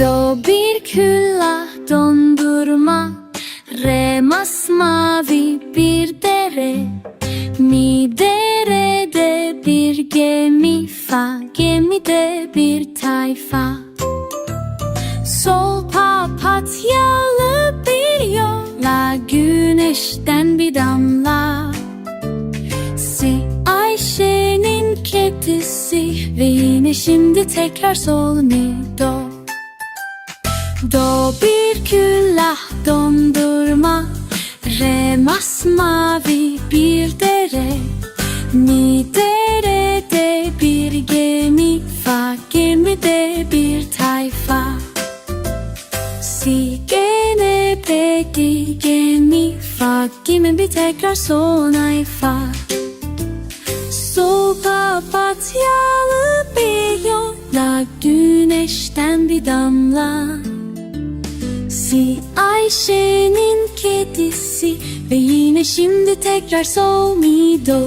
Do bir külah dondurma Re masmavi bir dere. Mi derede bir gemi Fa gemide bir tayfa. Sol papatyalı bir yol La güneşten bir damla. Si Ayşe'nin kedisi Ve yine şimdi tekrar sol mi do Do bir külah dondurma Re masmavi bir dere. Mi derede bir gemi Fa gemide bir tayfa. Si gene peki gemi Fa gemi bir tekrar son ay fa Sol papatyalı bir yolla Güneşten bir damla Si Ayşe'nin kedisi. Ve yine şimdi tekrar sol mi do